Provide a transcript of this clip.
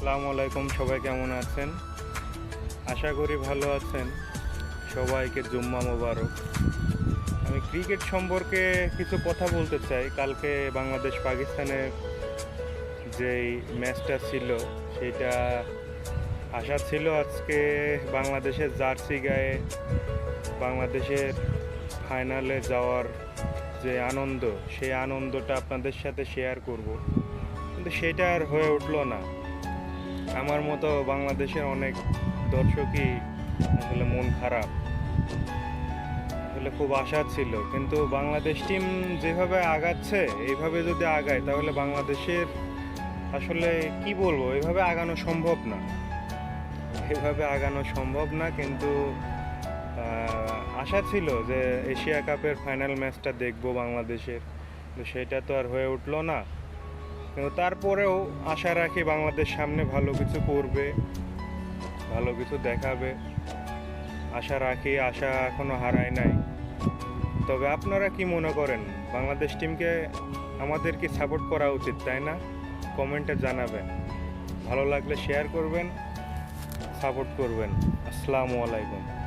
আসসালামু আলাইকুম, সবাই কেমন আছেন? আশা করি ভালো আছেন। সবাইকে জুম্মা মোবারক। আমি ক্রিকেট সম্পর্কে কিছু কথা বলতে চাই। কালকে বাংলাদেশ পাকিস্তানের যেই ম্যাচটা ছিল, সেটা আশা ছিল আজকে বাংলাদেশের জার্সি গায়ে বাংলাদেশের ফাইনালে যাওয়ার যে আনন্দ, সেই আনন্দটা আপনাদের সাথে শেয়ার করব। কিন্তু সেটা আর হয়ে উঠল না। আমার মতো বাংলাদেশের অনেক দর্শকই আসলে মন খারাপ। আসলে খুব আশা ছিল, কিন্তু বাংলাদেশ টিম যেভাবে আগাচ্ছে, এইভাবে যদি আগায়, তাহলে বাংলাদেশের আসলে কি বলব, এভাবে আগানো সম্ভব না। এভাবে আগানো সম্ভব না, কিন্তু আশা ছিল যে এশিয়া কাপের ফাইনাল ম্যাচটা দেখব বাংলাদেশের। কিন্তু সেটা তো আর হয়ে উঠল না। তারপরেও আশা রাখি বাংলাদেশ সামনে ভালো কিছু করবে, ভালো কিছু দেখাবে। আশা রাখি, আশা এখনও হারায় নাই। তবে আপনারা কি মনে করেন, বাংলাদেশ টিমকে আমাদের কি সাপোর্ট করা উচিত, তাই না? কমেন্টে জানাবেন। ভালো লাগলে শেয়ার করবেন সাপোর্ট করবেন। আসসালামু আলাইকুম।